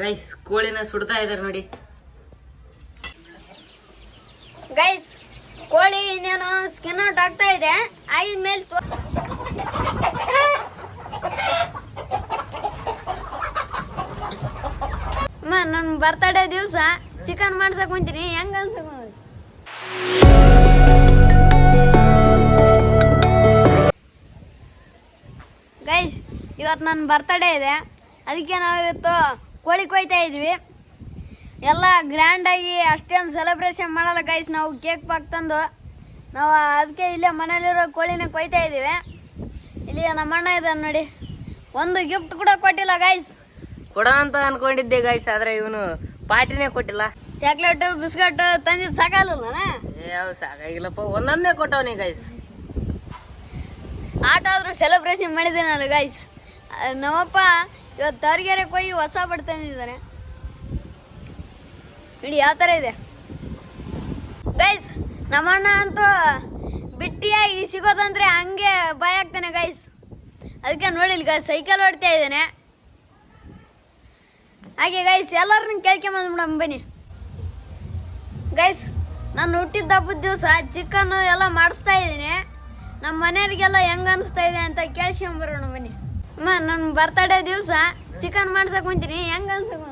Guys ಕೋಳಿನ ಸುಡ್ತಾ ಇದಾರೆ ನೋಡಿ. Guys ಕೋಳಿ ಇನ್ನೇನು ಸ್ಕಿನ್ ಔಟ್ ಆಗ್ತಾ ಇದೆ. ಐದ್ ಮೇಲೆ ಅಮ್ಮ ನನ್ನ ಬರ್ತಡೇ ದಿವಸ ಚಿಕನ್ ಮಾಡ್ಸಕ್ ಕುಂತೀನಿ ಹೆಂಗ ಅನ್ಸಕ್? ಗೈಸ್ ಇವತ್ತು ನನ್ನ ಬರ್ತಡೇ ಇದೆ. ಅದಕ್ಕೆ ನಾವು ಇವತ್ತು ಕೋಳಿ ಕೊಯ್ತಾ ಇದ್ವಿ. ಎಲ್ಲ ಗ್ರ್ಯಾಂಡಾಗಿ ಅಷ್ಟೇನು ಸೆಲೆಬ್ರೇಷನ್ ಮಾಡಲ್ಲ ಗೈಸ್ ನಾವು ಕೇಕ್ ಪಾಕ್ ತಂದು ನಾವು ಅದಕ್ಕೆ ಇಲ್ಲೇ ಮನೇಲಿರೋ ಕೋಳಿನ ಕೊಯ್ತಾ ಇದ್ದೀವಿ. ಇಲ್ಲಿ ನಮ್ಮ ಅಣ್ಣ ಇದ್ದಾನೆ ನೋಡಿ. ಒಂದು ಗಿಫ್ಟ್ ಕೂಡ ಕೊಟ್ಟಿಲ್ಲ ಗೈಸ್ ಕೊಡ ಅಂತ ಅನ್ಕೊಂಡಿದ್ದೆ ಗೈಸ್ ಆದ್ರೆ ಇವನು ಪಾರ್ಟಿನೇ ಕೊಟ್ಟಿಲ್ಲ. ಚಾಕ್ಲೇಟು ಬಿಸ್ಕಟ್ ತಂದಿದ್ದು ಸಾಕಾಗಲ್ಲ ಯಾವ ಸಾಕಾಗಿಲ್ಲಪ್ಪ. ಒಂದೊಂದೇ ಕೊಟ್ಟವನಿ ಗೈಸ್ ಆಟ ಆದರೂ ಸೆಲೆಬ್ರೇಷನ್ ಮಾಡಿದ್ದೀನಲ್ಲ ಗೈಸ್ ನಮ್ಮಪ್ಪ ಇವತ್ತು ತರಗೆರೆ ಕೊಯ್ಯಿ ಹೊಸ ಬಡ್ತಾನಿದ್ದಾನೆ ನೋಡಿ ಯಾವ ಥರ ಇದೆ. ಗೈಸ್ ನಮ್ಮಣ್ಣ ಅಂತೂ ಬಿಟ್ಟಿಯಾಗಿ ಸಿಗೋದಂದ್ರೆ ಹಂಗೆ ಭಯ ಆಗ್ತಾನೆ ಗೈಸ್ ಅದಕ್ಕೆ ನೋಡಿಲ್ಲ ಗೈಸ್ ಸೈಕಲ್ ಹೊಡ್ತಾ ಇದ್ದಾನೆ. ಹಾಗೆ ಗೈಸ್ ಎಲ್ಲರನ್ನ ಕೇಳ್ಕೊಂಬಂದ್ಬಿಡಮ್ ಬನ್ನಿ. ಗೈಸ್ ನಾನು ಹುಟ್ಟಿದ್ದ ಹಬ್ಬದ ದಿವಸ ಚಿಕನ್ನು ಎಲ್ಲ ಮಾಡಿಸ್ತಾ ಇದ್ದೀನಿ. ನಮ್ಮ ಮನೆಯವರಿಗೆಲ್ಲ ಹೆಂಗ ಅನಿಸ್ತಾ ಇದೆ ಅಂತ ಕೇಳ್ಸ್ಕೊಂಬರೋಣ, ಬನ್ನಿ. ಅಮ್ಮ ನನ್ನ ಬರ್ತಡೇ ದಿವಸ ಚಿಕನ್ ಮಾಡ್ಸಕ್ ಕುಂತೀನಿ. ಹೆಂಗ ಅನ್ಸಕ್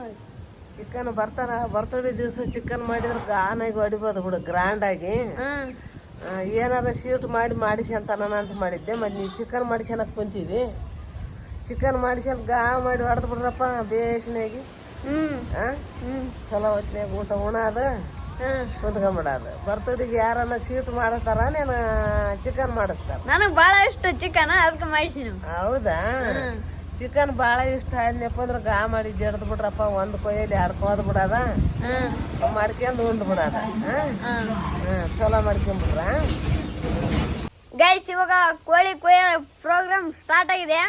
ಚಿಕನ್ ಬರ್ತಾರ ಬರ್ತಡೇ ದಿವಸ ಚಿಕನ್ ಮಾಡಿದ್ರೆ ಗಾನಾಗಿ ಹೊಡಿಬೋದು ಬಿಡು ಗ್ರ್ಯಾಂಡ್ ಆಗಿ. ಏನಾರ ಸ್ವೀಟ್ ಮಾಡಿ ಮಾಡಿಸಿ ಅಂತ ನಾನು ಅಂತ ಮಾಡಿದ್ದೆ. ಮತ್ತು ನೀವು ಚಿಕನ್ ಮಾಡಿಸ್ಕೊಳಕ್ ಕುಂತೀವಿ. ಚಿಕನ್ ಮಾಡಿಸ್ಯನ್ ಗಾ ಮಾಡಿ ಹೊಡೆದು ಬಿಡ್ರಪ್ಪ ಬೇಷನಾಗಿ ಹ್ಞೂ? ಹ್ಮ್. ಚಲೋ ಹೊತ್ನ್ಯಾಗ ಊಟ ಉಣೋದು ಹ್ಮ್ ಕುಂತ್ಕೊಂಬಿಡೋದು. ಬರ್ತಡೆಗೆ ಯಾರನ್ನ ಸ್ವೀಟ್ ಮಾಡಿಸ್ತಾರ ನೀನು ಚಿಕನ್ ಮಾಡಿಸ್ತಾರ. ನನಗೆ ಭಾಳ ಇಷ್ಟ ಚಿಕನ್ ಅದಕ್ಕೆ ಮಾಡಿಸಿ ಹೌದಾ? ಚಿಕನ್ ಭಾಳ ಇಷ್ಟ. ಆದ್ನಪ್ಪ ಅಂದ್ರೆ ಗಾ ಮಾಡಿ ಜಡ್ದು ಬಿಡ್ರಪ್ಪ ಒಂದು ಕೊಯ್ಯಲ್ಲಿ ಎರಡು ಕೋದ್ ಬಿಡೋದ ಮಾಡ್ಕೊಂಡು ಉಂಡು ಬಿಡದ. ಚಲೋ ಮಾಡ್ಕೊಂಬಿಡ್ರ ಗೈಸ್ ಇವಾಗ ಕೋಳಿ ಕೊಯ್ಯ ಪ್ರೋಗ್ರಾಮ್ ಸ್ಟಾರ್ಟ್ ಆಗಿದೆ.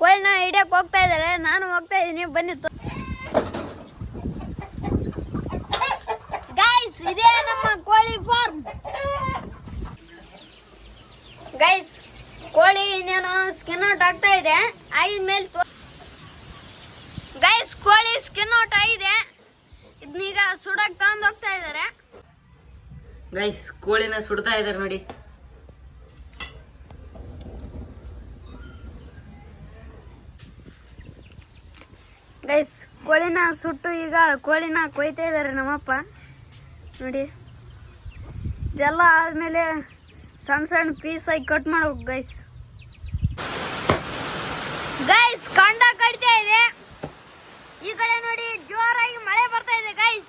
ಕೋಳಿನ ಹಿಡಿಯಕ್ ಹೋಗ್ತಾ ಇದ್ದಾರೆ. ನಾನು ಹೋಗ್ತಾ ಇದ್ದೀನಿ. ಬನ್ನಿ ಗೈಸ್ ಇದೇ ನಮ್ಮ ಕೋಳಿ ಫಾರ್ಮ್ ಗೈಸ್ ಕೋಳಿ ಇನ್ನೇನು ಸ್ಕಿನ್ ಔಟ್ ಆಗ್ತಾ ಇದೆ. ಐದ್ ಮೇಲೆ ಗೈಸ್ ಕೋಳಿ ಸ್ಕಿನ್ ಔಟ್ ಆಗಿದೆ. ಇದನ್ನೀಗ ಸುಡಕ್ ತಗೊಂಡ್ ಹೋಗ್ತಾ ಇದ್ದಾರೆ ಗೈಸ್ ಕೋಳಿನ ಸುಡ್ತಾ ಇದಾರೆ ನೋಡಿ. ಗೈಸ್ ಕೋಳಿನ ಸುಟ್ಟು ಈಗ ಕೋಳಿನ ಕೊಯ್ತಾ ಇದ್ದಾರೆ ನಮ್ಮಪ್ಪ. ನೋಡಿ. ಇದೆಲ್ಲ ಆದ್ಮೇಲೆ ಸಣ್ಣ ಸಣ್ಣ ಪೀಸ್ ಆಗಿ ಕಟ್ ಮಾಡ್ಬೇಕು ಗೈಸ್ ಕಂಡ ಕಡಿತಾ ಇದೆ ಈ ಕಡೆ ನೋಡಿ ಜೋರಾಗಿ ಮಳೆ ಬರ್ತಾ ಇದೆ ಗೈಸ್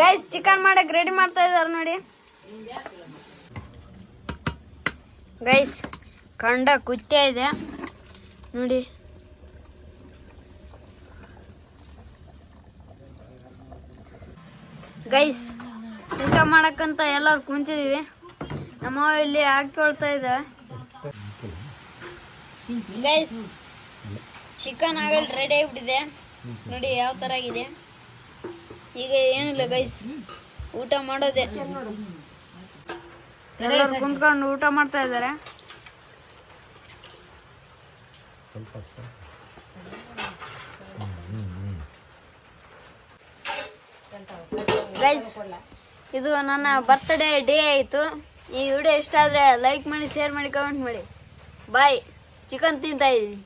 ಗೈಸ್ ಚಿಕನ್ ಮಾಡಕ್ ರೆಡಿ ಮಾಡ್ತಾ ಇದಾರೆ ನೋಡಿ. ಗೈಸ್ ಕಂಡ ಕುತ್ತೆ ಇದೆ. ನೋಡಿ. ಗೈಸ್ ಊಟ ಮಾಡಕ್ಕಂತ ಎಲ್ಲಾರು ಕುಂತಿದೀವಿ. ನಮ್ಮ ಇಲ್ಲಿ ಹಾಕೊಳ್ತಾ ಇದೆ ಗೈಸ್ ಚಿಕನ್ ಆಗಲ್ ರೆಡಿ ಆಗ್ಬಿಟ್ಟಿದೆ. ನೋಡಿ, ಯಾವ ತರ ಆಗಿದೆ. ಈಗ ಏನಿಲ್ಲ ಗೈಸ್ ಊಟ ಮಾಡೋದೇ. ಎಲ್ಲರೂ ಕುಂತ್ಕೊಂಡು ಊಟ ಮಾಡ್ತಾ ಇದ್ದಾರೆ. ಗೈಸ್ ಇದು ನನ್ನ ಬರ್ತ್ಡೇ ಡೇ ಆಯಿತು. ಈ ವಿಡಿಯೋ ಇಷ್ಟ ಆದರೆ ಲೈಕ್ ಮಾಡಿ ಶೇರ್ ಮಾಡಿ ಕಮೆಂಟ್ ಮಾಡಿ. ಬಾಯ್ ಚಿಕನ್ ತಿಂತಾ ಇದ್ದೀನಿ